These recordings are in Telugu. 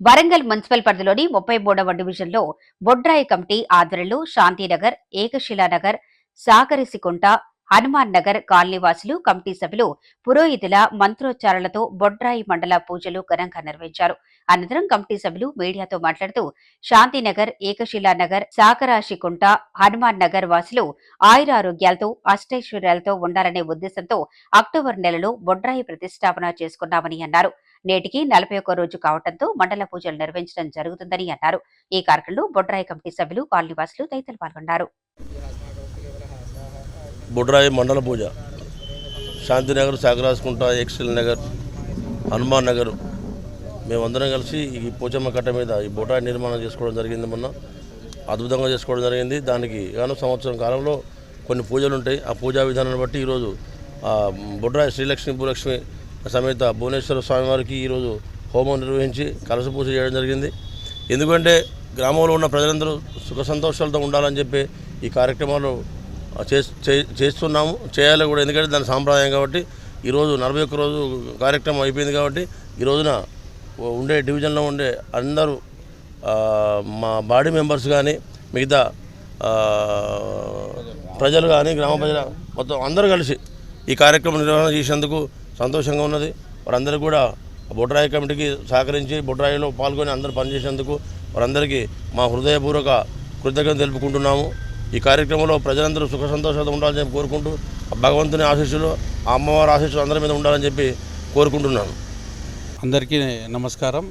వరంగల్ మున్సిపల్ పరిధిలోని ముప్పై మూడవ డివిజన్లో బొడ్రాయి కమిటీ ఆధ్వర్యంలో శాంతినగర్ ఏకశిలానగర్ సాగరిసికుంట హనుమాన్ నగర్ కాలనీవాసులు కమిటీ సభ్యులు పురోహితుల మంత్రోచ్చారణలతో బొడ్రాయి మండల పూజలు ఘనంగా నిర్వహించారు. అనంతరం కమిటీ సభ్యులు మీడియాతో మాట్లాడుతూ శాంతినగర్ ఏకశిలానగర్ సాకరాశికుంట హనుమాన్ నగర్ వాసులు ఆయురారోగ్యాలతో అష్టైశ్వర్యాలతో ఉండాలనే ఉద్దేశంతో అక్టోబర్ నెలలో బొడ్రాయి ప్రతిష్టాపన చేసుకున్నామని అన్నారు. నేటికి నలభై ఒక్క రోజు కావడంతో మండల పూజలు నిర్వహించడం జరుగుతుందని అన్నారు. ఈ కార్యక్రమంలో బొడ్రాయి కమిటీ సభ్యులు కాలనీవాసులు తదితరులు పాల్గొన్నారు. బుడ్రాయి మండల పూజ. శాంతినగర్ సాగరాజకుంట ఎక్సెల్ నగర్ హనుమాన్ నగర్. మేమందరం కలిసి ఈ పోచమ్మ కట్ట మీద ఈ బుడ్రాయి నిర్మాణం చేసుకోవడం జరిగింది మొన్న. అద్భుతంగా చేసుకోవడం జరిగింది. దానికి గాను సంవత్సరం కాలంలో కొన్ని పూజలు ఉంటాయి. ఆ పూజా విధానాన్ని బట్టి ఈరోజు బుడ్రాయి శ్రీలక్ష్మి భూలక్ష్మి సమేత భువనేశ్వర స్వామివారికి ఈరోజు హోమం నిర్వహించి కలస పూజ చేయడం జరిగింది. ఎందుకంటే గ్రామంలో ఉన్న ప్రజలందరూ సుఖ సంతోషాలతో ఉండాలని చెప్పి ఈ కార్యక్రమాలు చేస్తున్నాము చేయాలి కూడా. ఎందుకంటే దాని సాంప్రదాయం కాబట్టి ఈరోజు నలభై ఒక్క రోజు కార్యక్రమం అయిపోయింది కాబట్టి ఈ రోజున ఉండే డివిజన్లో ఉండే అందరూ మా బాడీ మెంబర్స్ కానీ మిగతా ప్రజలు కానీ గ్రామ ప్రజల మొత్తం అందరూ కలిసి ఈ కార్యక్రమం నిర్వహణ చేసేందుకు సంతోషంగా ఉన్నది. వారందరూ కూడా బొడ్రాయి కమిటీకి సహకరించి బొడ్రాయిలో పాల్గొని అందరూ పనిచేసేందుకు వారందరికీ మా హృదయపూర్వక కృతజ్ఞత తెలుపుకుంటున్నాము. ఈ కార్యక్రమంలో ప్రజలందరూ సుఖ సంతోషాలతో ఉండాలని చెప్పి కోరుకుంటూ ఆ భగవంతుని ఆశీస్సులు ఆ అమ్మవారి ఆశీస్సులు అందరి మీద ఉండాలని చెప్పి కోరుకుంటున్నాను. అందరికీ నమస్కారం.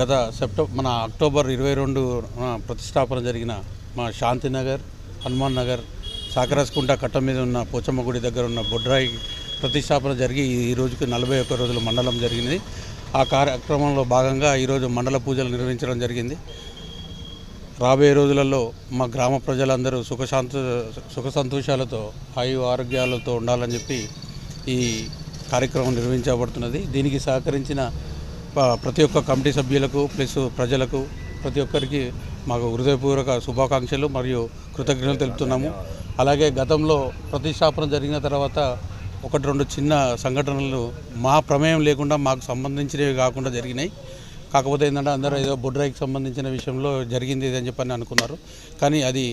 గత సెప్టెంబర్ మన అక్టోబర్ ఇరవై రెండు ప్రతిష్టాపన జరిగిన మా శాంతినగర్ హనుమాన్ నగర్ సాకరాసుకుంట కట్ట మీద ఉన్న పోచమ్మ గుడి దగ్గర ఉన్న బొడ్రాయి ప్రతిష్టాపన జరిగి ఈ రోజుకి నలభై ఒక్క రోజుల మండలం జరిగింది. ఆ కార్యక్రమంలో భాగంగా ఈరోజు మండల పూజలు నిర్వహించడం జరిగింది. రాబోయే రోజులలో మా గ్రామ ప్రజలందరూ సుఖశాంత సుఖ సంతోషాలతో ఆయు ఆరోగ్యాలతో ఉండాలని చెప్పి ఈ కార్యక్రమం నిర్వహించబడుతున్నది. దీనికి సహకరించిన ప- ప్రతి ఒక్క కమిటీ సభ్యులకు ప్లస్ ప్రజలకు ప్రతి ఒక్కరికి మాకు హృదయపూర్వక శుభాకాంక్షలు మరియు కృతజ్ఞతలు తెలుపుతున్నాము. అలాగే గతంలో ప్రతిష్టాపన జరిగిన తర్వాత ఒకటి రెండు చిన్న సంఘటనలు మా ప్రమేయం లేకుండా మాకు సంబంధించినవి కాకుండా జరిగినాయి. కాకపోతే ఏంటంటే అందరూ ఏదో బొడ్రాయికి సంబంధించిన విషయంలో జరిగింది ఇది అని చెప్పని అనుకున్నారు. కానీ అది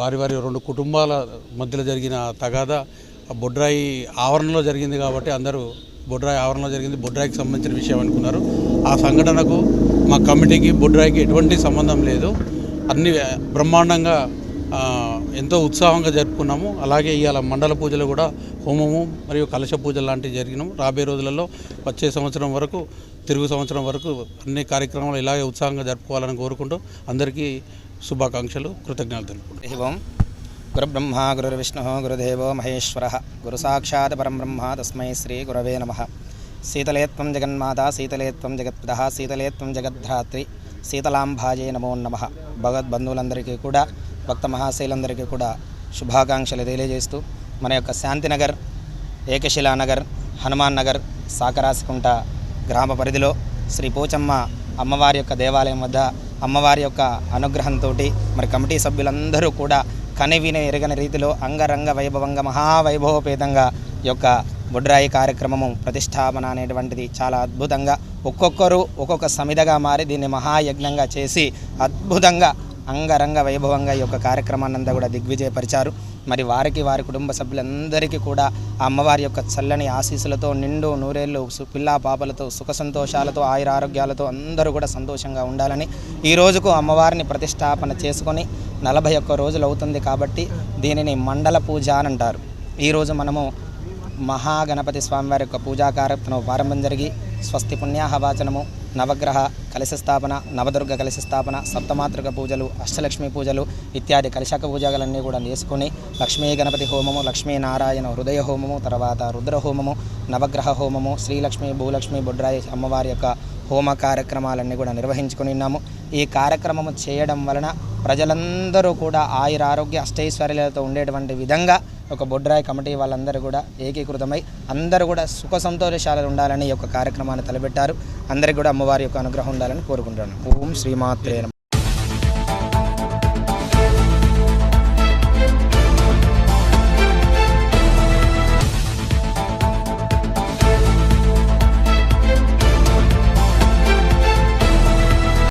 వారి వారి రెండు కుటుంబాల మధ్యలో జరిగిన తగాదా బొడ్రాయి ఆవరణలో జరిగింది కాబట్టి అందరూ బొడ్రాయి ఆవరణలో జరిగింది బొడ్రాయికి సంబంధించిన విషయం అనుకున్నారు. ఆ సంఘటనకు మా కమిటీకి బొడ్రాయికి ఎటువంటి సంబంధం లేదు. అన్ని బ్రహ్మాండంగా ఎంతో ఉత్సాహంగా జరుపుకున్నాము. అలాగే ఇవాళ మండల పూజలు కూడా హోమము మరియు కలశ పూజలు లాంటివి జరిగినాము. రాబోయే రోజులలో వచ్చే సంవత్సరం వరకు తిరుగు సంవత్సరం వరకు అన్ని కార్యక్రమాలు ఇలాగే ఉత్సాహంగా జరుపుకోవాలని కోరుకుంటూ అందరికీ శుభాకాంక్షలు కృతజ్ఞతలు తెలుపుకుంటాం గురుబ్రహ్మ గురుర్విష్ణు గురుదేవో మహేశ్వర. గురు సాక్షాత్ పరంబ్రహ్మ తస్మై శ్రీ గురవే నమ. శీతలేత్వం జగన్మాత శీతలేత్వం జగత్పిత శీతలేత్వం జగద్ధాత్రి. శీతలాంభాజే నమో నమ. భగవద్బంధువులందరికీ కూడా భక్త మహాశైలందరికీ కూడా శుభాకాంక్షలు తెలియజేస్తూ మన యొక్క శాంతినగర్ ఏకశిలానగర్ హనుమాన్ నగర్ సాకరాసికుంట గ్రామ పరిధిలో శ్రీ పోచమ్మ అమ్మవారి యొక్క దేవాలయం వద్ద అమ్మవారి యొక్క అనుగ్రహంతో మరి కమిటీ సభ్యులందరూ కూడా కనివిన ఎరగని రీతిలో అంగరంగ వైభవంగా మహావైభవపేతంగా యొక్క బుడ్రాయి కార్యక్రమము ప్రతిష్టాపన అనేటువంటిది చాలా అద్భుతంగా ఒక్కొక్కరు ఒక్కొక్క సమిధగా మారి దీన్ని మహాయజ్ఞంగా చేసి అద్భుతంగా అంగరంగ వైభవంగా ఈ యొక్క కార్యక్రమాన్నంతా కూడా దిగ్విజయపరిచారు. మరి వారికి వారి కుటుంబ సభ్యులందరికీ కూడా ఆ అమ్మవారి యొక్క చల్లని ఆశీస్సులతో నిండు నూరేళ్ళు సు- పిల్లా పాపలతో సుఖ సంతోషాలతో ఆయురారోగ్యాలతో అందరూ కూడా సంతోషంగా ఉండాలని ఈ రోజుకు అమ్మవారిని ప్రతిష్టాపన చేసుకొని నలభై ఒక్క రోజులు అవుతుంది కాబట్టి దీనిని మండల పూజ అని అంటారు. ఈరోజు మనము మహాగణపతి స్వామివారి యొక్క పూజా కార్యక్రమం ప్రారంభం జరిగి స్వస్తి పుణ్యాహవాచనము నవగ్రహ కలశ స్థాపన నవదుర్గ కలశ స్థాపన సప్తమాతృక పూజలు అష్టలక్ష్మి పూజలు ఇత్యాది కలశక పూజలన్నీ కూడా చేసుకుని లక్ష్మీ గణపతి హోమము లక్ష్మీ నారాయణ హృదయ హోమము తర్వాత రుద్ర హోమము నవగ్రహ హోమము శ్రీలక్ష్మి భూలక్ష్మి బొడ్రాయి అమ్మవారి యొక్క హోమ కార్యక్రమాలన్నీ కూడా నిర్వహించుకుని ఉన్నాము. ఈ కార్యక్రమము చేయడం వలన ప్రజలందరూ కూడా ఆయుర ఆరోగ్య అష్టైశ్వర్యాలతో ఉండేటువంటి విధంగా ఒక బొడ్రాయి కమిటీ వాళ్ళందరూ కూడా ఏకీకృతమై అందరూ కూడా సుఖ సంతోషాలు ఉండాలని ఈ యొక్క కార్యక్రమాన్ని తలపెట్టారు. అందరికీ కూడా అమ్మవారి యొక్క అనుగ్రహం ఉండాలని కోరుకుంటున్నాను. ఓం శ్రీమాత్రే